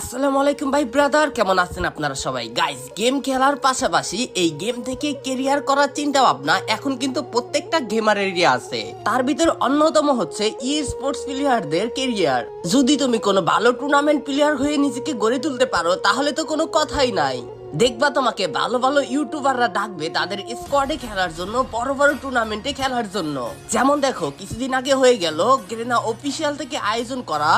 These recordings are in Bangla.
আসসালামু আলাইকুম ভাই ব্রাদার, কেমন আছেন আপনারা সবাই? গাইস গেম খেলার পাশাপাশি এই গেম থেকে কেরিয়ার করার চিন্তা ভাবনা এখন কিন্তু প্রত্যেকটা গেমারেরই আছে। তার ভিতর অন্যতম হচ্ছে ই স্পোর্টস প্লেয়ারদের কেরিয়ার যদি তুমি কোনো ভালো টুর্নামেন্ট প্লেয়ার হয়ে নিজেকে গড়ে তুলতে পারো, তাহলে তো কোনো কথাই নাই। দেখবা তোমাকে ভালো ভালো ইউটিউবাররা ডাকবে তাদের স্কোয়াডে খেলার জন্য, বড় বড় টুর্নামেন্টে খেলার জন্য। যেমন দেখো, কিছুদিন আগে হয়ে গেল গ্রেনা অফিসিয়াল থেকে আয়োজন করা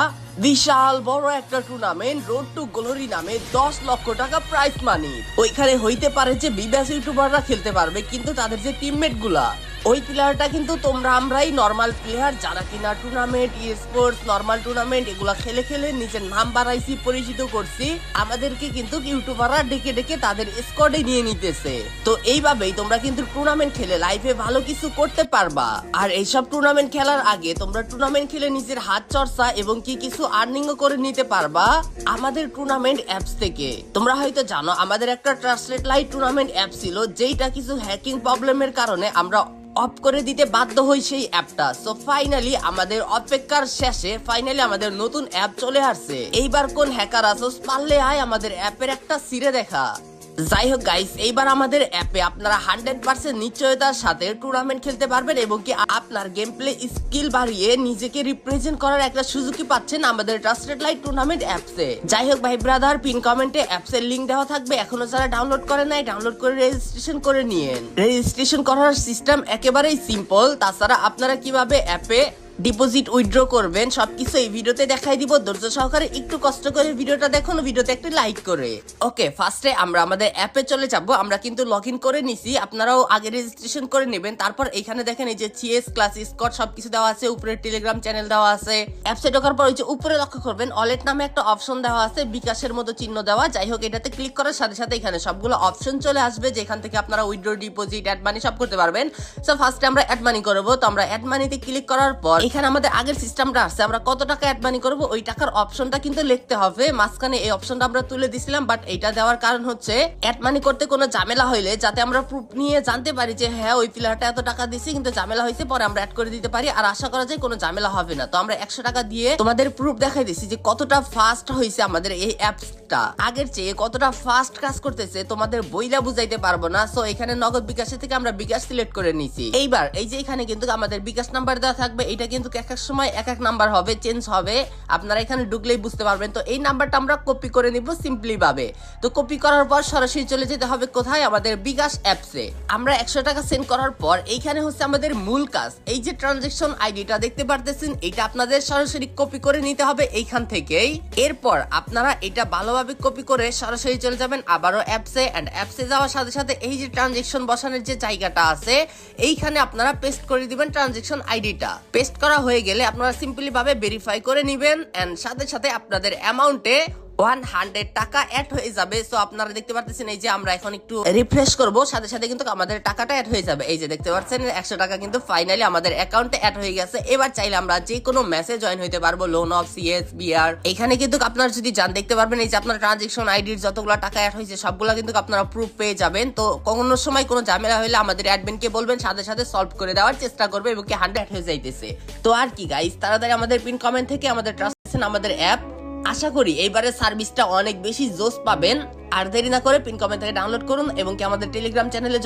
বিশাল বড় একটা টুর্নামেন্ট রোড টু গ্লোরি নামে দশ লক্ষ টাকা প্রাইজ মানি ওইখানে হইতে পারে যে বিবাস ইউটিউবাররা খেলতে পারবে, কিন্তু তাদের যে টিমমেটগুলা ওই প্লেয়ারটা কিন্তু তোমরা আমরাই নর্মাল প্লেয়ার যারা কিনা tournament e sports normal tournament এগুলা খেলে খেলে নিজের নাম বাড়াইছি, পরিচিত করছি, আমাদেরকে কিন্তু ইউটিউবাররা ডেকে ডেকে তাদের স্কোয়াডে নিয়ে নিতেছে। তো এইভাবেই তোমরা কিন্তু টুর্নামেন্ট খেলে লাইফে ভালো কিছু করতে পারবা। আর এইসব টুর্নামেন্ট খেলার আগে তোমরা টুর্নামেন্ট খেলে নিজের হাত চর্চা এবং কি কিছু আর্নিংও করে নিতে পারবা আমাদের টুর্নামেন্ট অ্যাপস থেকে। তোমরা হয়তো জানো, আমাদের একটা ট্রান্সলেট লাইট টুর্নামেন্ট অ্যাপ ছিল, যেইটা কিছু হ্যাকিং প্রবলেমের কারণে আমরা অফ করে দিতে বাধ্য হই সেই অ্যাপটা। সো ফাইনালি আমাদের অপেক্ষার শেষে ফাইনালি আমাদের নতুন অ্যাপ চলে আসছে। এইবার কোন হ্যাকার আসোস পারলে আয় আমাদের অ্যাপের একটা সিরে দেখা। যাই হোক গাইস এইবার আমাদের অ্যাপে আপনারা হান্ড্রেড পার্সেন্ট নিশ্চয়তার সাথে টুর্নামেন্ট খেলতে পারবেন এবং কি আপনার গেম প্লে স্কিল বাড়িয়ে নিজেকে রিপ্রেজেন্ট করার একটা সুযোগই পাচ্ছেন আমাদের ট্রাস্টেড লাইট টুর্নামেন্ট অ্যাপসে যাই হোক, ভাই ব্রাদার পিন কমেন্টে অ্যাপসের লিংক দেওয়া থাকবে। এখনও যারা ডাউনলোড করে নাই ডাউনলোড করে রেজিস্ট্রেশন করে নিয়েন। রেজিস্ট্রেশন করার সিস্টেম একেবারেই সিম্পল তাছাড়া আপনারা কীভাবে অ্যাপে ডিপোজিট উইথড্র করবেন, সবকিছু এই ভিডিওতে দেখাই দিব। ধৈর্য সহকারে একটু কষ্ট করে ভিডিওটা দেখুন, ভিডিওতে একটু লাইক করে। ওকে ফার্স্টে আমরা আমাদের অ্যাপে চলে যাব। আমরা কিন্তু লগ ইন করে নিছি। আপনারাও আগে রেজিস্ট্রেশন করে নেবেন। তারপর এখানে দেখেন এই যে সিএস ক্লাস স্কট সবকিছু দেওয়া আছে। উপরে টেলিগ্রাম চ্যানেল দেওয়া আছে। অ্যাপসে ঢোকার পর ওই যে উপরে লক্ষ্য করবেন অলেট নামে একটা অপশন দেওয়া আছে, বিকাশের মতো চিহ্ন দেওয়া। যাই হোক, এটাতে ক্লিক করার সাথে সাথে এখানে সবগুলো অপশন চলে আসবে, যেখান থেকে আপনারা উইথড্র ডিপোজিট অ্যাড মানি সব করতে পারবেন। সো ফার্স্টে আমরা অ্যাড মানি করব। তো আমরা অ্যাড মানিতে ক্লিক করার পর এখানে আমাদের আগের সিস্টেমটা আসছে আমরা কত টাকা অ্যাড মানি করব, ওই টাকার অপশনটা কিন্তু লিখতে হবে। মাঝখানে এই অপশনটা আমরা তুলে দিছিলাম বাট এটা দেওয়ার কারণ হচ্ছে অ্যাড মানি করতে কোনো ঝামেলা হইলে, যাতে আমরা প্রুফ নিয়ে জানতে পারি যে হ্যাঁ ওই প্লেয়ারটা এত টাকা দিছি, কিন্তু ঝামেলা হয়েছে পরে আমরা অ্যাড করে দিতে পারি। আর আশা করা যায় কোনো ঝামেলা হবে না। তো আমরা একশো টাকা দিয়ে তোমাদের প্রুফ দেখাই দিছি যে, কতটা ফাস্ট হয়েছে আমাদের এই অ্যাপসটা আগের চেয়ে কতটা ফাস্ট কাজ করতেছে, তোমাদের বইলা বুঝাইতে পারব না। সো এখানে নগদ বিকাশের থেকে আমরা বিকাশ সিলেক্ট করে নিছি। এইবার, এই যে এখানে কিন্তু আমাদের বিকাশ নাম্বার দেওয়া থাকবে, এটা কিন্তু এক এক সময় এক এক নাম্বার হবে চেঞ্জ হবে। আপনারা এখানে ঢুকলেই বুঝতে পারবেন। তো এই নাম্বারটা আমরা কপি করে নিব সিম্পলি ভাবে। তো কপি করার পর সরাসরি চলে যেতে হবে কোথায়? আমাদের বিকাশ অ্যাপসে আমরা একশো টাকা সেন্ড করার পর এইখানে হচ্ছে আমাদের মূল কাজ। এই যে ট্রানজেকশন আইডিটা দেখতে পারতেছেন, এটা আপনাদের সরাসরি কপি করে নিতে হবে এইখান থেকেই। এরপর আপনারা এটা ভালোভাবে কপি করে সরাসরি চলে যাবেন আবারও অ্যাপসে অ্যান্ড অ্যাপসে যাওয়ার সাথে সাথে এই যে ট্রানজেকশন বসানোর যে জায়গাটা আছে, এইখানে আপনারা পেস্ট করে দিবেন ট্রানজেকশন আইডিটা পেস্ট করা হয়ে গেলে আপনারা সিম্পলি ভাবে ভেরিফাই করে নেবেন অ্যান্ড সাথে সাথে আপনাদের অ্যামাউন্টে ওয়ান হান্ড্রেড টাকা অ্যাড হয়ে যাবে। সো আপনারা দেখতে পারতেছেন এই যে আমরা এখন একটু রিফ্রেশ করব। সাথে সাথে কিন্তু আমাদের টাকাটা অ্যাড হয়ে যাবে। এই যে দেখতে পাচ্ছেন, একশো টাকা কিন্তু ফাইনালি আমাদের অ্যাকাউন্টে অ্যাড হয়ে গেছে। এবার চাইলে আমরা যে কোনো মেসেজ জয়েন হইতে পারব লোন অফ সিএস বিআর এখানে কিন্তু আপনারা যদি যান, দেখতে পারবেন এই যে আপনার ট্রানজেকশন আইডির যতগুলো টাকা অ্যাড হয়েছে, সবগুলো কিন্তু আপনারা প্রুফ পেয়ে যাবেন। তো, কোনো সময় কোনো ঝামেলা হলে আমাদের অ্যাডমিনকে বলবেন, সাথে সাথে সলভ করে দেওয়ার চেষ্টা করবে এবং কি হান্ড্রেড হয়ে যাইতেছে। তো আর কি গাইস তাড়াতাড়ি আমাদের পিন কমেন্ট থেকে আমাদের ট্রাস্ট আমাদের অ্যাপ আশা করি এইবারের সার্ভিসটা অনেক বেশি জোস পাবেন। আর দেরি না করে পিন কমেন্ট থেকে ডাউনলোড করুন এবং কি আমাদের টেলিগ্রাম চ্যানেলে